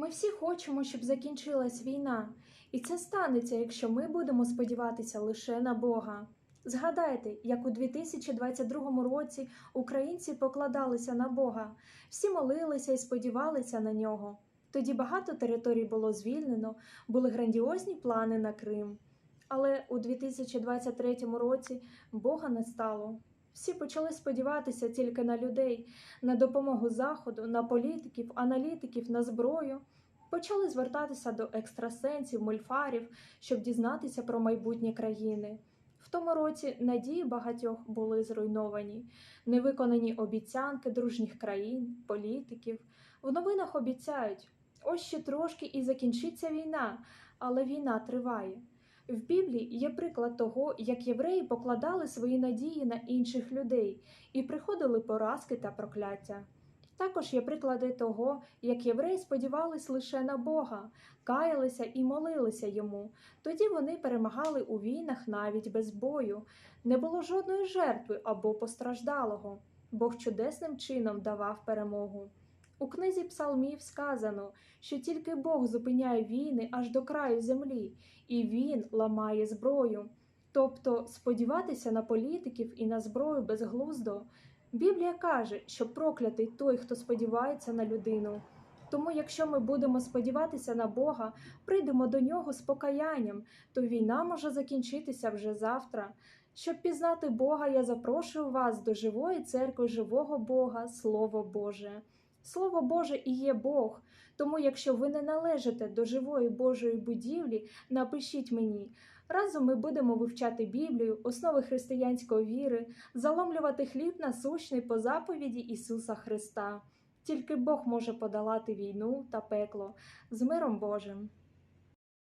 Ми всі хочемо, щоб закінчилась війна, і це станеться, якщо ми будемо сподіватися лише на Бога. Згадайте, як у 2022 році українці покладалися на Бога, всі молилися і сподівалися на нього. Тоді багато територій було звільнено, були грандіозні плани на Крим. Але у 2023 році Бога не стало. Всі почали сподіватися тільки на людей, на допомогу Заходу, на політиків, аналітиків, на зброю. Почали звертатися до екстрасенсів, мульфарів, щоб дізнатися про майбутнє країни. В тому році надії багатьох були зруйновані, невиконані обіцянки дружніх країн, політиків. В новинах обіцяють, ось ще трошки і закінчиться війна, але війна триває. В Біблії є приклад того, як євреї покладали свої надії на інших людей і приходили поразки та прокляття. Також є приклади того, як євреї сподівались лише на Бога, каялися і молилися йому. Тоді вони перемагали у війнах навіть без бою. Не було жодної жертви або постраждалого. Бог чудесним чином давав перемогу. У книзі Псалмів сказано, що тільки Бог зупиняє війни аж до краю землі, і Він ламає зброю. Тобто сподіватися на політиків і на зброю безглуздо. Біблія каже, що проклятий той, хто сподівається на людину. Тому, якщо ми будемо сподіватися на Бога, прийдемо до нього з покаянням, то війна може закінчитися вже завтра. Щоб пізнати Бога, я запрошую вас до живої церкви живого Бога, Слово Боже. Слово Боже і є Бог. Тому, якщо ви не належите до живої Божої будівлі, напишіть мені. Разом ми будемо вивчати Біблію, основи християнської віри, заломлювати хліб насущний по заповіді Ісуса Христа. Тільки Бог може подолати війну та пекло з миром Божим.